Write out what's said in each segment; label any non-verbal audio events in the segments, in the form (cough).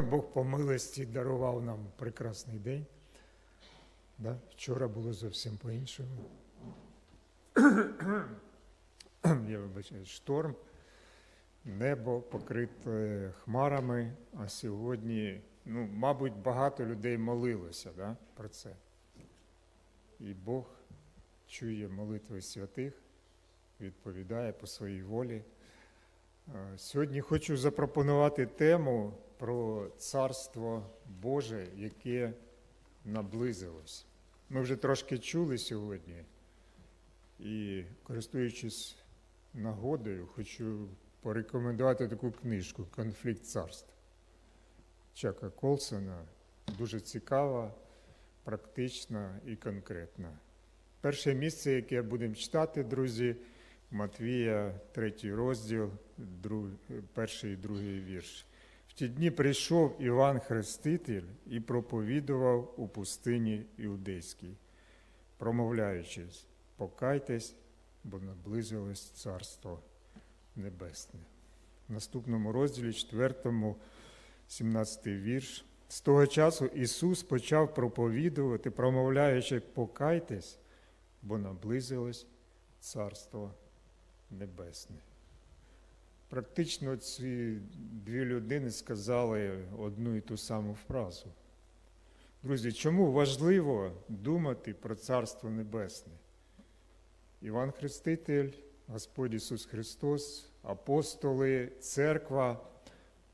Бог по милості дарував нам прекрасний день. Да? Вчора було зовсім по-іншому. Я вибачаю, шторм, небо покрите хмарами, а сьогодні, ну, мабуть, багато людей молилося да, про це. І Бог чує молитви святих, відповідає по своїй волі. Е, Сьогодні хочу запропонувати тему про Царство Боже, яке наблизилось. Ми вже трошки чули сьогодні, і користуючись нагодою, хочу порекомендувати таку книжку Конфлікт царств Чака Колсона. Дуже цікава, практична і конкретна. Перше місце, яке будемо читати, друзі, Матвія, третій розділ, перший і другий вірш. В ті дні прийшов Іван Хреститель і проповідував у пустині Іудейській, промовляючи, покайтесь, бо наблизилось Царство Небесне. В наступному розділі, 4, 17 вірш. З того часу Ісус почав проповідувати, промовляючи, покайтесь, бо наблизилось Царство Небесне. Практично ці дві людини сказали одну і ту саму фразу. Друзі, чому важливо думати про Царство Небесне? Іван Хреститель, Господь Ісус Христос, апостоли, церква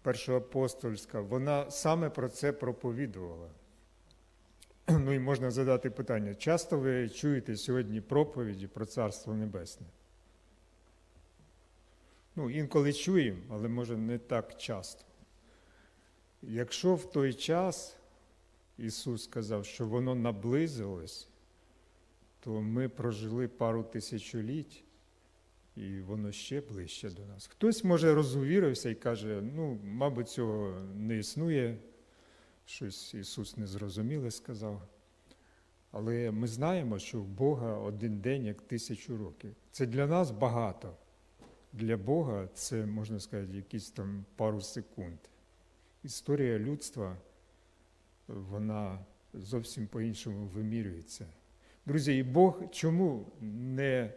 першоапостольська, вона саме про це проповідувала. Ну і можна задати питання: часто ви чуєте сьогодні проповіді про Царство Небесне? Ну, інколи чуємо, але може не так часто. Якщо в той час Ісус сказав, що воно наблизилось, то ми прожили пару тисячоліть, і воно ще ближче до нас. Хтось, може, розувірився і каже, ну, мабуть, цього не існує, щось Ісус незрозуміле сказав. Але ми знаємо, що в Бога один день як тисячу років. Це для нас багато. Для Бога це, можна сказати, якісь там пару секунд. Історія людства, вона зовсім по-іншому вимірюється. Друзі, і Бог чому не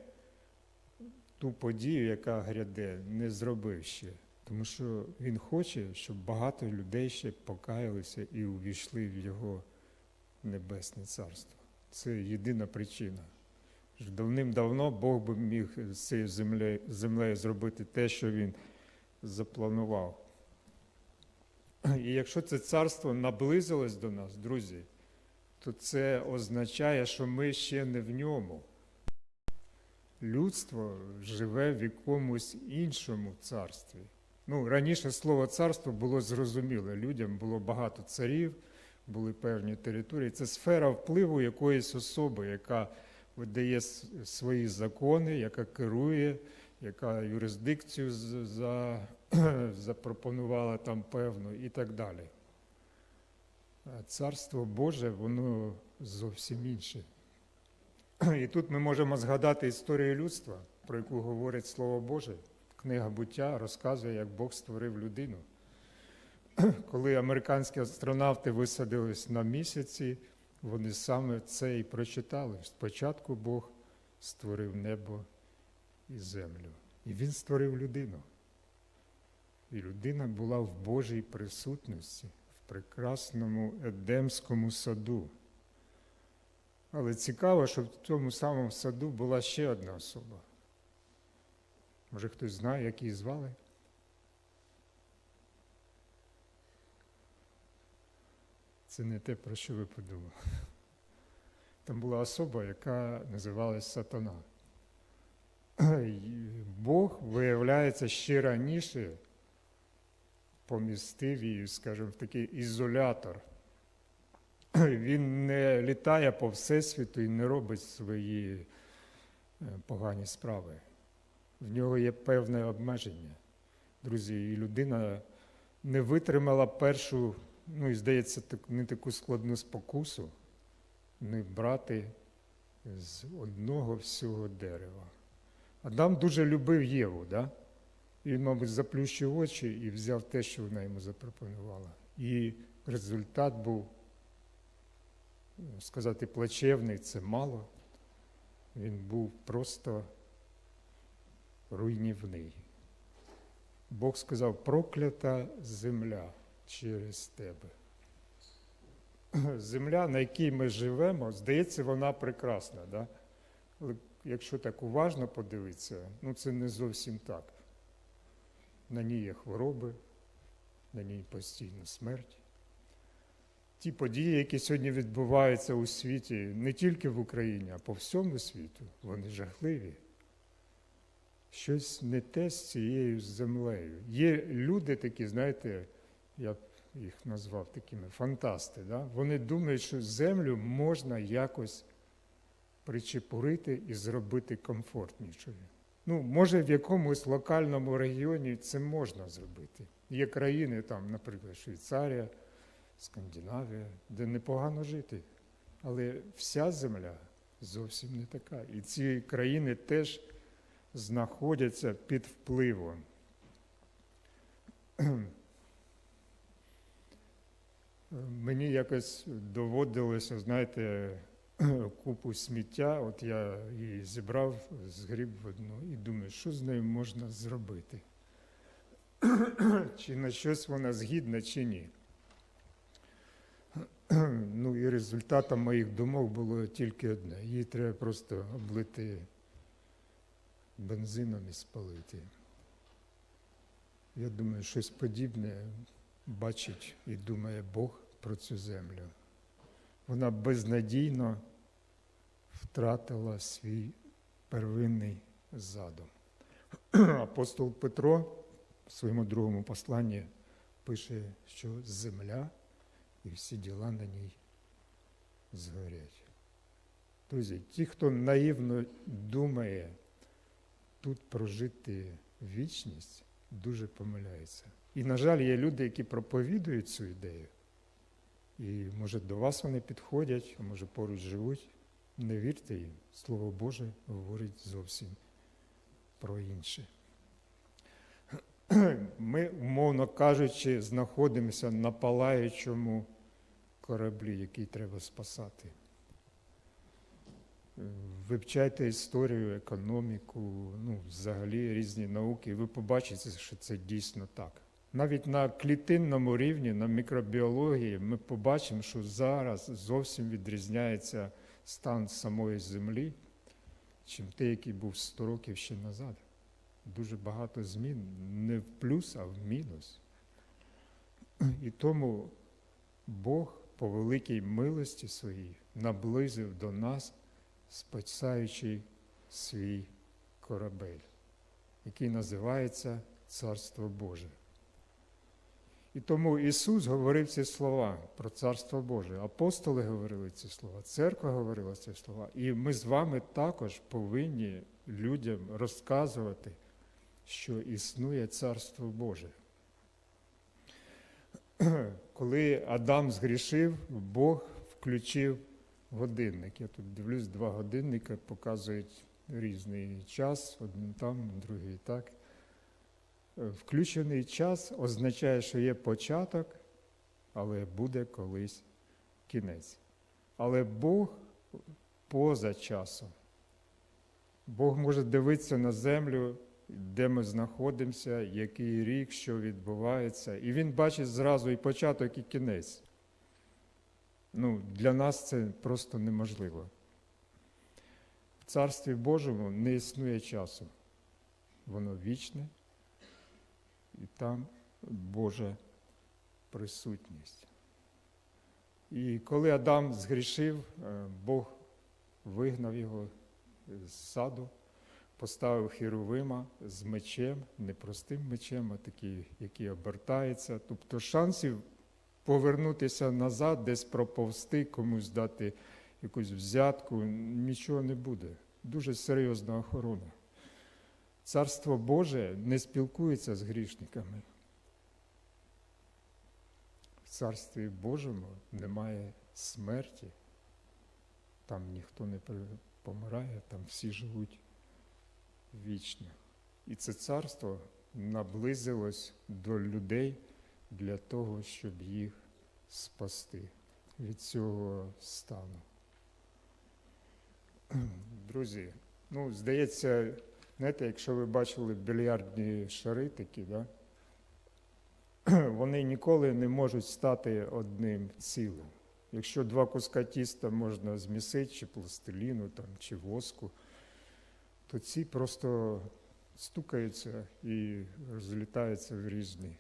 ту подію, яка гряде, не зробив ще? Тому що Він хоче, щоб багато людей ще покаялися і увійшли в Його небесне царство. Це єдина причина. Давним-давно Бог би міг з цією землею, землею зробити те, що він запланував. І якщо це царство наблизилось до нас, друзі, то це означає, що ми ще не в ньому. Людство живе в якомусь іншому царстві. Ну, раніше слово царство було зрозуміле. Людям було багато царів, були певні території. Це сфера впливу якоїсь особи, яка видає свої закони, яка керує, яка юрисдикцію за, (clears throat) запропонувала там певну і так далі. Царство Боже, воно зовсім інше. І тут ми можемо згадати історію людства, про яку говорить Слово Боже. Книга буття розказує, як Бог створив людину. (clears throat) Коли американські астронавти висадились на місяці, вони саме це і прочитали. Спочатку Бог створив небо і землю. І Він створив людину. І людина була в Божій присутності, в прекрасному Едемському саду. Але цікаво, що в цьому самому саду була ще одна особа. Може хтось знає, як її звали? Це не те, про що ви подумали. Там була особа, яка називалась Сатана. Бог, виявляється, ще раніше помістив її, скажімо, в такий ізолятор. Він не літає по всесвіту і не робить свої погані справи. В нього є певне обмеження. Друзі, і людина не витримала першу ну і здається, не таку складну спокусу не брати з одного всього дерева. Адам дуже любив Єву, да? і він, мабуть, заплющив очі і взяв те, що вона йому запропонувала. І результат був, сказати, плачевний це мало. Він був просто руйнівний. Бог сказав, проклята земля через тебе. Земля, на якій ми живемо, здається, вона прекрасна. Да? Але якщо так уважно подивитися, ну це не зовсім так. На ній є хвороби, на ній постійна смерть. Ті події, які сьогодні відбуваються у світі, не тільки в Україні, а по всьому світу, вони жахливі. Щось не те з цією землею. Є люди такі, знаєте, я їх назвав такими фантасти. Да? Вони думають, що землю можна якось причепурити і зробити комфортнішою. Ну, може, в якомусь локальному регіоні це можна зробити. Є країни, там, наприклад, Швейцарія, Скандинавія, де непогано жити. Але вся земля зовсім не така. І ці країни теж знаходяться під впливом. Мені якось доводилося, знаєте, (clears throat) купу сміття, от я її зібрав, згріб в одну і думаю, що з нею можна зробити? (clears throat) чи на щось вона згідна, чи ні. (clears throat) ну і результатом моїх думок було тільки одне. Її треба просто облити бензином і спалити. Я думаю, щось подібне бачить і думає Бог про цю землю. Вона безнадійно втратила свій первинний задум. (clears throat) Апостол Петро в своєму другому посланні пише, що земля і всі діла на ній згорять. Друзі, ті, хто наївно думає тут прожити вічність, дуже помиляються. І, на жаль, є люди, які проповідують цю ідею. І, може, до вас вони підходять, а може поруч живуть. Не вірте їм, Слово Боже говорить зовсім про інше. (clears throat) Ми, умовно кажучи, знаходимося на палаючому кораблі, який треба спасати. Вивчайте історію, економіку, ну, взагалі різні науки, і ви побачите, що це дійсно так. Навіть на клітинному рівні, на мікробіології, ми побачимо, що зараз зовсім відрізняється стан самої землі, чим той, який був 100 років ще назад. Дуже багато змін не в плюс, а в мінус. І тому Бог по великій милості своїй наблизив до нас, спасаючи свій корабель, який називається Царство Боже. І тому Ісус говорив ці слова про Царство Боже. Апостоли говорили ці слова, церква говорила ці слова. І ми з вами також повинні людям розказувати, що існує Царство Боже. (clears throat) Коли Адам згрішив, Бог включив годинник. Я тут дивлюсь, два годинника показують різний час, один там, другий так. Включений час означає, що є початок, але буде колись кінець. Але Бог поза часом. Бог може дивитися на землю, де ми знаходимося, який рік, що відбувається. І Він бачить зразу і початок, і кінець. Ну, Для нас це просто неможливо. В Царстві Божому не існує часу. Воно вічне і там Божа присутність. І коли Адам згрішив, Бог вигнав його з саду, поставив Хіровима з мечем, не простим мечем, а такий, який обертається. Тобто шансів повернутися назад, десь проповсти, комусь дати якусь взятку, нічого не буде. Дуже серйозна охорона. Царство Боже не спілкується з грішниками. В Царстві Божому немає смерті, там ніхто не помирає, там всі живуть вічно. І це царство наблизилось до людей для того, щоб їх спасти від цього стану. Друзі, ну, здається, знаєте, якщо ви бачили більярдні шари такі, да? (clears throat) вони ніколи не можуть стати одним цілим. Якщо два куска тіста можна змісити, чи пластиліну, там, чи воску, то ці просто стукаються і розлітаються в різні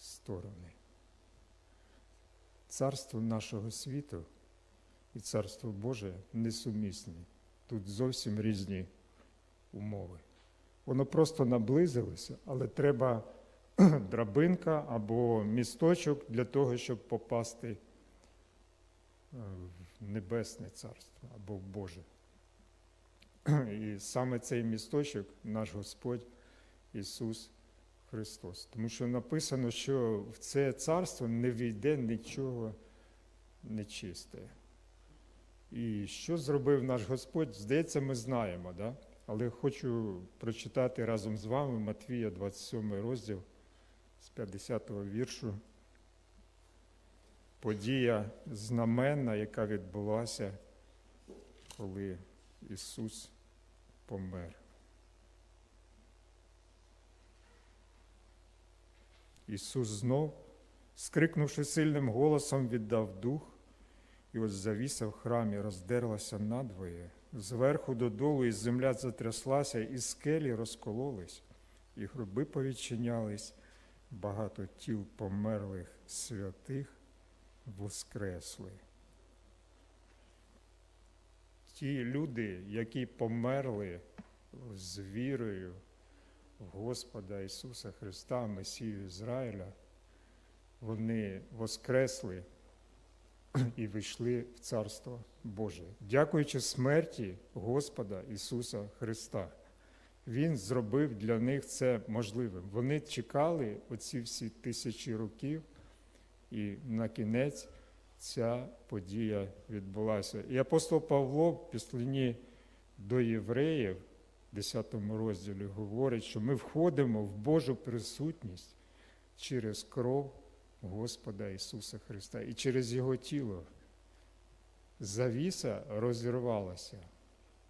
сторони. Царство нашого світу і царство Боже несумісні. Тут зовсім різні умови. Воно просто наблизилося, але треба (clears throat) драбинка або місточок для того, щоб попасти е, в Небесне Царство або в Боже. І саме цей місточок наш Господь Ісус Христос. Тому що написано, що в це царство не війде нічого нечисте. І що зробив наш Господь, здається, ми знаємо, да? Але хочу прочитати разом з вами Матвія 27 розділ з 50 го віршу. Подія знаменна, яка відбулася, коли Ісус помер. Ісус знов, скрикнувши сильним голосом, віддав дух, і ось завіса в храмі роздерлася надвоє, зверху додолу, і земля затряслася, і скелі розкололись, і гроби повідчинялись, багато тіл померлих святих воскресли. Ті люди, які померли з вірою в Господа Ісуса Христа, Месію Ізраїля, вони воскресли і вийшли в Царство Боже. Дякуючи смерті Господа Ісуса Христа. Він зробив для них це можливим. Вони чекали оці всі тисячі років, і на кінець ця подія відбулася. І апостол Павло в післанні до євреїв, 10 розділі, говорить, що ми входимо в Божу присутність через кров Господа Ісуса Христа і через Його тіло. Завіса розірвалася.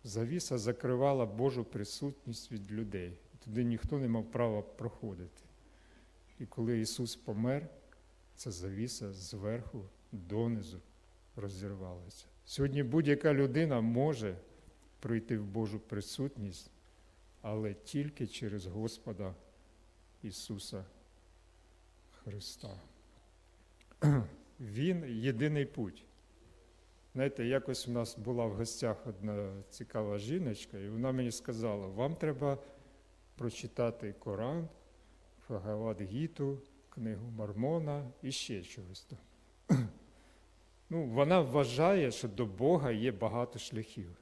Завіса закривала Божу присутність від людей. Туди ніхто не мав права проходити. І коли Ісус помер, ця завіса зверху донизу розірвалася. Сьогодні будь-яка людина може прийти в Божу присутність, але тільки через Господа Ісуса Христа. (clears throat) Він єдиний путь. Знаєте, якось у нас була в гостях одна цікава жіночка, і вона мені сказала, вам треба прочитати Коран, Фагават Гіту, книгу Мормона і ще чогось там. (clears throat) Ну, вона вважає, що до Бога є багато шляхів.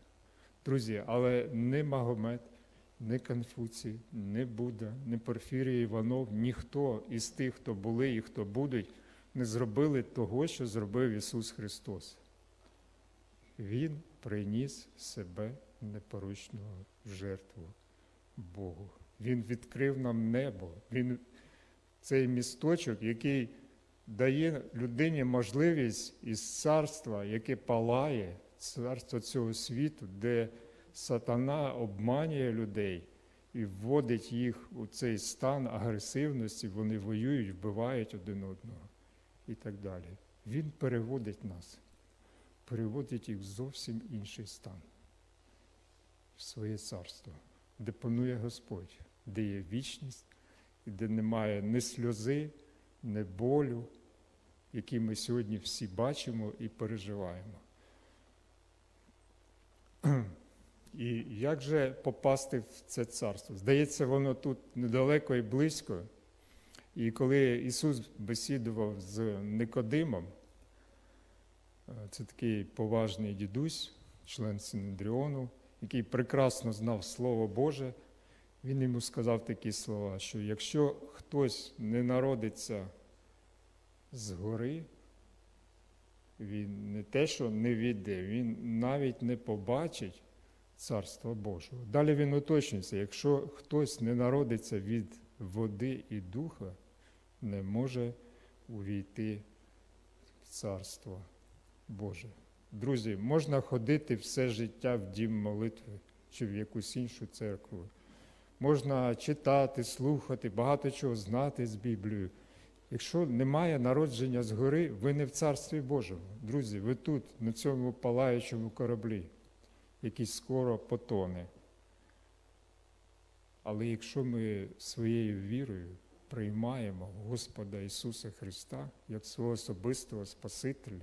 Друзі, але не Магомед, не Конфуцій, не Будда, не Порфірій Іванов, ніхто із тих, хто були і хто будуть, не зробили того, що зробив Ісус Христос. Він приніс себе непоручного в жертву Богу. Він відкрив нам небо. Він цей місточок, який дає людині можливість із царства, яке палає, царство цього світу, де сатана обманює людей і вводить їх у цей стан агресивності, вони воюють, вбивають один одного і так далі. Він переводить нас, переводить їх в зовсім інший стан, в своє царство, де панує Господь, де є вічність де немає ні сльози, ні болю, які ми сьогодні всі бачимо і переживаємо. (clears throat) І як же попасти в це царство? Здається, воно тут недалеко і близько. І коли Ісус бесідував з Никодимом, це такий поважний дідусь, член Синедріону, який прекрасно знав Слово Боже, він йому сказав такі слова, що якщо хтось не народиться згори, він не те, що не відде, він навіть не побачить Царства Божого. Далі він уточнюється, якщо хтось не народиться від води і духа, не може увійти в Царство Боже. Друзі, можна ходити все життя в дім молитви чи в якусь іншу церкву. Можна читати, слухати, багато чого знати з Біблією. Якщо немає народження згори, ви не в Царстві Божому. Друзі, ви тут, на цьому палаючому кораблі, який скоро потоне. Але якщо ми своєю вірою приймаємо Господа Ісуса Христа як свого особистого Спасителя,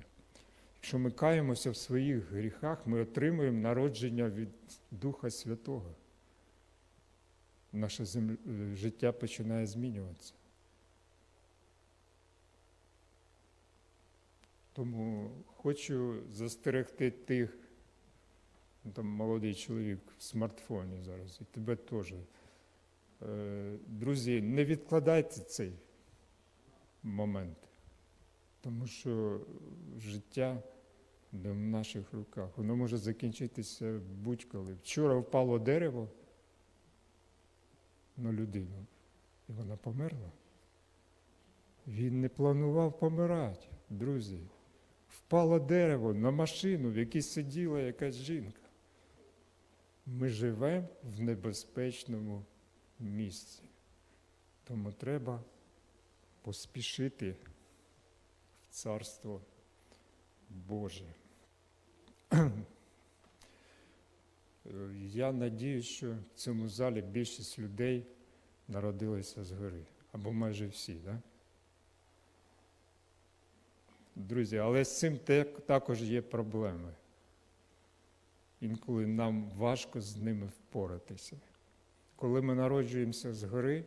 якщо ми каємося в своїх гріхах, ми отримуємо народження від Духа Святого. Наше земля, життя починає змінюватися. Тому хочу застерегти тих, ну, там молодий чоловік в смартфоні зараз, і тебе теж. Е, Друзі, не відкладайте цей момент, тому що життя в наших руках. Воно може закінчитися будь-коли. Вчора впало дерево на людину, і вона померла. Він не планував помирати, друзі. Впало дерево на машину, в якій сиділа якась жінка. Ми живемо в небезпечному місці. Тому треба поспішити в Царство Боже. (clears throat) Я надію, що в цьому залі більшість людей народилися згори, або майже всі, так? Друзі, але з цим також є проблеми. Інколи нам важко з ними впоратися. Коли ми народжуємося згори,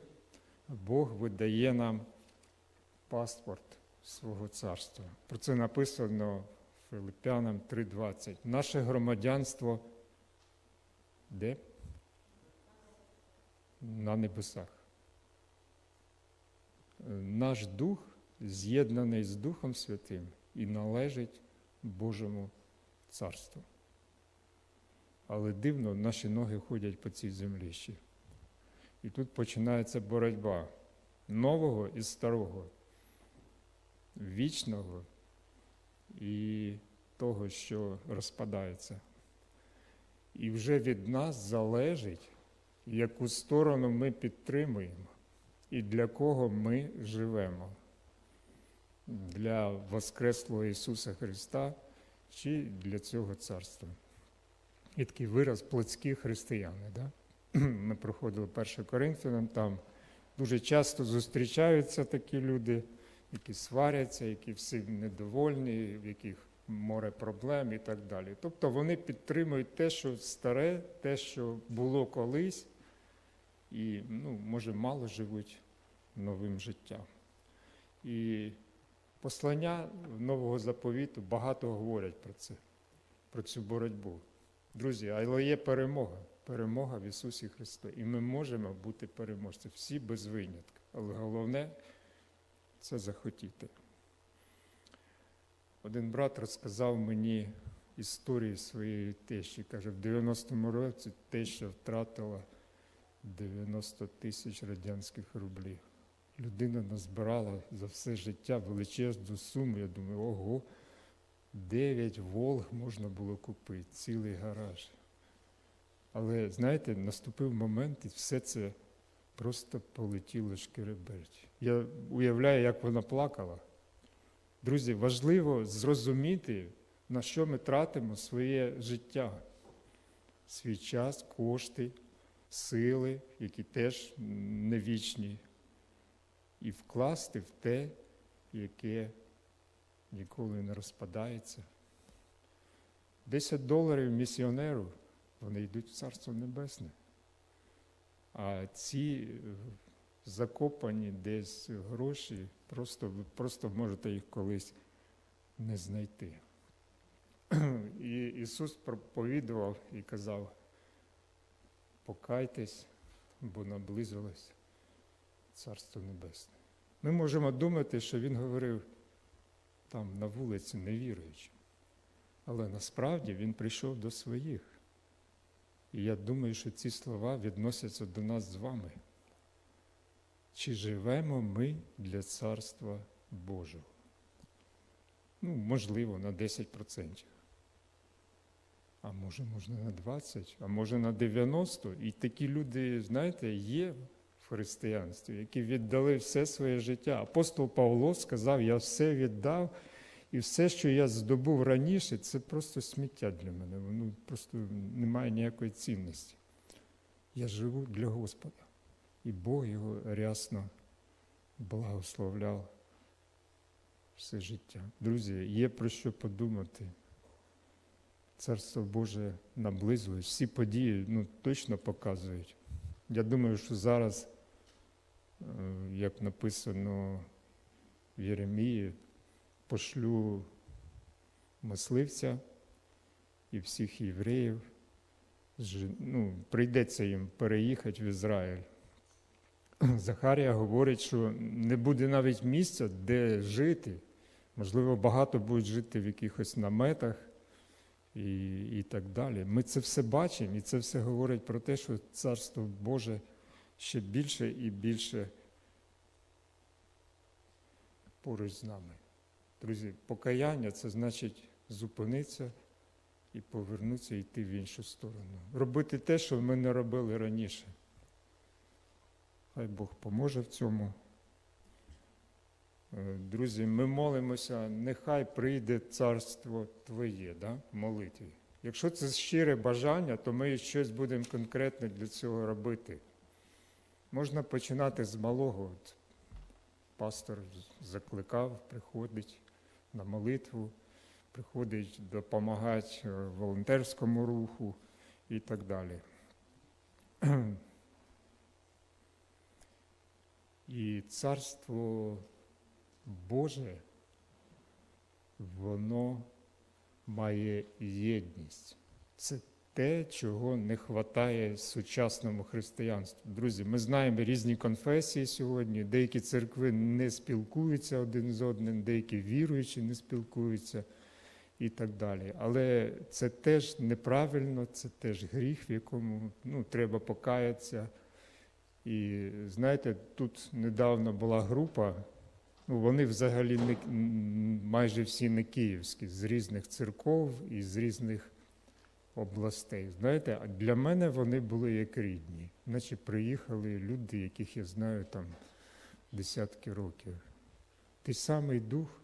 Бог видає нам паспорт свого царства. Про це написано Филиппянам 3:20. Наше громадянство де? На небесах. Наш дух з'єднаний з Духом Святим і належить Божому царству. Але дивно, наші ноги ходять по цій землі ще. І тут починається боротьба нового і старого, вічного і того, що розпадається. І вже від нас залежить, яку сторону ми підтримуємо і для кого ми живемо. Для Воскреслого Ісуса Христа чи для цього царства. І такий вираз плотські християни. Да? (clears throat) Ми проходили 1 Коринфянам, там дуже часто зустрічаються такі люди, які сваряться, які всі недовольні, в яких море проблем і так далі. Тобто вони підтримують те, що старе, те, що було колись, і, ну, може, мало живуть новим життям. І послання нового заповіту багато говорять про це, про цю боротьбу. Друзі, але є перемога. Перемога в Ісусі Христі. І ми можемо бути переможцями, всі без винятку. Але головне це захотіти. Один брат розказав мені історію своєї тещі. Каже, в 90-му році теща втратила 90 тисяч радянських рублів. Людина назбирала за все життя величезну суму. Я думаю, ого, 9 Волг можна було купити, цілий гараж. Але знаєте, наступив момент, і все це просто полетіло шкереберть. Я уявляю, як вона плакала. Друзі, важливо зрозуміти, на що ми тратимо своє життя, свій час, кошти, сили, які теж не вічні, і вкласти в те, яке ніколи не розпадається. 10 доларів місіонеру, вони йдуть в Царство Небесне. А ці закопані десь гроші, просто, ви просто можете їх колись не знайти. (clears throat) І Ісус проповідував і казав, покайтесь, бо наблизилось Царство Небесне. Ми можемо думати, що Він говорив там на вулиці невіруючим. Але насправді Він прийшов до своїх. І я думаю, що ці слова відносяться до нас з вами. Чи живемо ми для Царства Божого. Ну, можливо, на 10%. А може, можна на 20, а може на 90. І такі люди, знаєте, є в християнстві, які віддали все своє життя. Апостол Павло сказав: Я все віддав, і все, що я здобув раніше, це просто сміття для мене. Воно просто не має ніякої цінності. Я живу для Господа. І Бог його рясно благословляв все життя. Друзі, є про що подумати. Царство Боже наблизує. Всі події ну, точно показують. Я думаю, що зараз, е, як написано в Єремії, пошлю мисливця і всіх євреїв. Ну, прийдеться їм переїхати в Ізраїль. Захарія говорить, що не буде навіть місця, де жити. Можливо, багато будуть жити в якихось наметах і, і так далі. Ми це все бачимо, і це все говорить про те, що Царство Боже ще більше і більше поруч з нами. Друзі, покаяння це значить зупинитися і повернутися і йти в іншу сторону. Робити те, що ми не робили раніше. Хай Бог поможе в цьому. Е, Друзі, ми молимося, нехай прийде царство Твоє, да? в молитві. Якщо це щире бажання, то ми щось будемо конкретне для цього робити. Можна починати з малого. От пастор закликав, приходить на молитву, приходить допомагати е, волонтерському руху і так далі. І царство Боже, воно має єдність. Це те, чого не вистачає сучасному християнству. Друзі, ми знаємо різні конфесії сьогодні. Деякі церкви не спілкуються один з одним, деякі віруючі не спілкуються і так далі. Але це теж неправильно, це теж гріх, в якому ну, треба покаятися. І знаєте, тут недавно була група, ну вони взагалі не майже всі не київські, з різних церков і з різних областей. Знаєте, а для мене вони були як рідні, наче приїхали люди, яких я знаю там десятки років. Той самий дух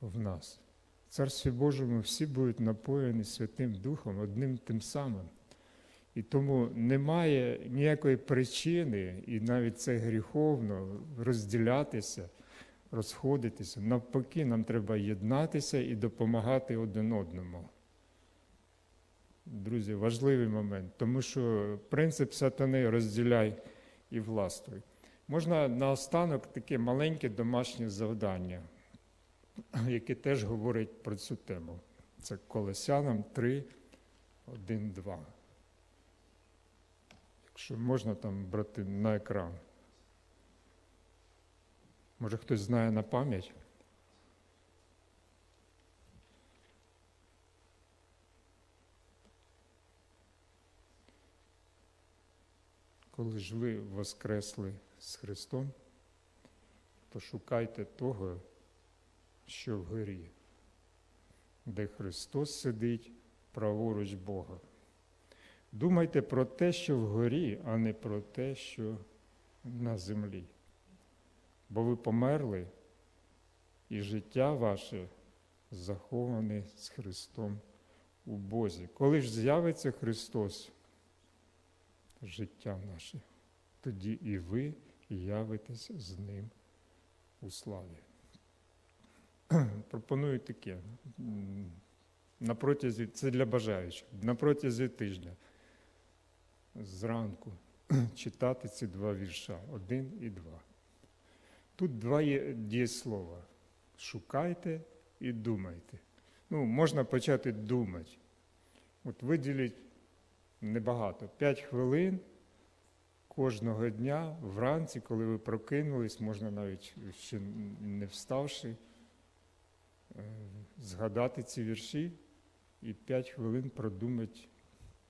в нас. В Царстві Божому всі будуть напоєні Святим Духом, одним тим самим. І тому немає ніякої причини, і навіть це гріховно розділятися, розходитися. Навпаки, нам треба єднатися і допомагати один одному. Друзі, важливий момент, тому що принцип сатани розділяй і властвуй. Можна наостанок таке маленьке домашнє завдання, яке теж говорить про цю тему. Це Колосянам 3, 1, 2. Якщо можна там брати на екран. Може хтось знає на пам'ять? Коли ж ви воскресли з Христом, то шукайте того, що вгорі, де Христос сидить праворуч Бога. Думайте про те, що вгорі, а не про те, що на землі. Бо ви померли, і життя ваше заховане з Христом у Бозі. Коли ж з'явиться Христос, життя наше, тоді і ви явитесь з Ним у славі. (clears throat) Пропоную таке. На протязі, це для бажаючих, на протязі тижня зранку (clears throat) читати ці два вірша, один і два. Тут два є дієслова. Шукайте і думайте. Ну, можна почати думати. От виділіть небагато, 5 хвилин кожного дня вранці, коли ви прокинулись, можна навіть ще не вставши, е, згадати ці вірші і 5 хвилин продумати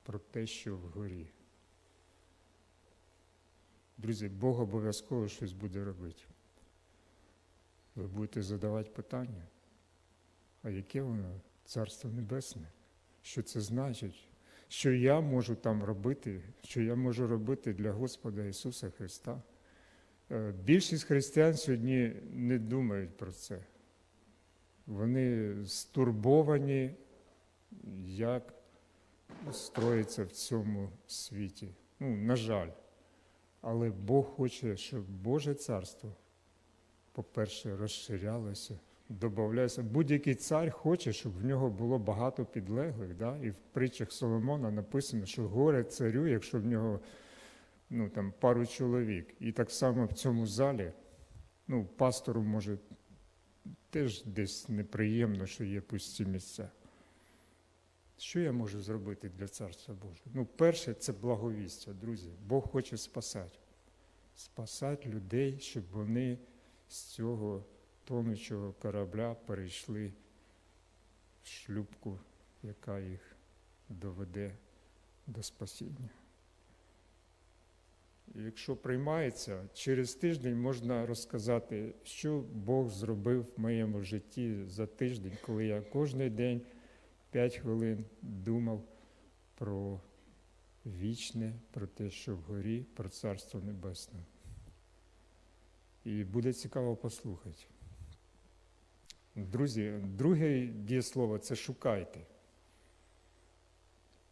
про те, що вгорі. Друзі, Бог обов'язково щось буде робити. Ви будете задавати питання, а яке воно Царство Небесне? Що це значить? Що я можу там робити, що я можу робити для Господа Ісуса Христа? Е, Більшість християн сьогодні не думають про це. Вони стурбовані, як строїться в цьому світі. Ну, на жаль. Але Бог хоче, щоб Боже царство, по-перше, розширялося, додавалося. Будь-який цар хоче, щоб в нього було багато підлеглих. Да? І в притчах Соломона написано, що горе царю, якщо в нього ну, там, пару чоловік. І так само в цьому залі ну, пастору може теж десь неприємно, що є пусті місця. Що я можу зробити для Царства Божого? Ну, перше, це благовістя, друзі. Бог хоче спасати. Спасати людей, щоб вони з цього тонучого корабля перейшли в шлюпку, яка їх доведе до спасіння. Якщо приймається, через тиждень можна розказати, що Бог зробив в моєму житті за тиждень, коли я кожен день 5 хвилин думав про вічне, про те, що вгорі, про Царство Небесне. І буде цікаво послухати. Друзі, друге дієслово це шукайте.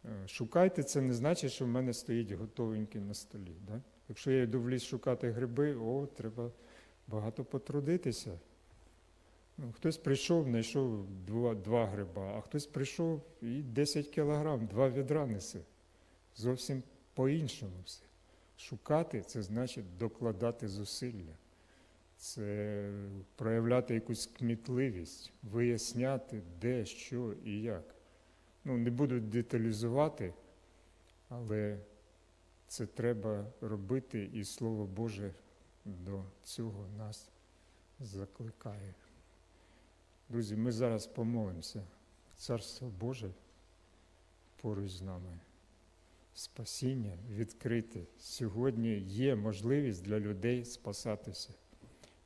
Е, Шукайте це не значить, що в мене стоїть готовенький на столі. Да? Якщо я йду в ліс шукати гриби, о, треба багато потрудитися. Ну, хтось прийшов, знайшов два, два гриба, а хтось прийшов і 10 кілограм, два відра несе. Зовсім по-іншому все. Шукати це значить докладати зусилля, це проявляти якусь кмітливість, виясняти, де, що і як. Ну, не буду деталізувати, але це треба робити, і Слово Боже до цього нас закликає. Друзі, ми зараз помолимося. Царство Боже поруч з нами. Спасіння відкрите. Сьогодні є можливість для людей спасатися.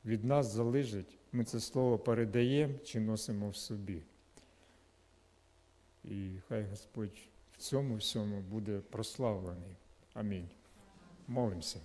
Від нас залежить, ми це слово передаємо чи носимо в собі. І хай Господь в цьому всьому буде прославлений. Амінь. Молимося.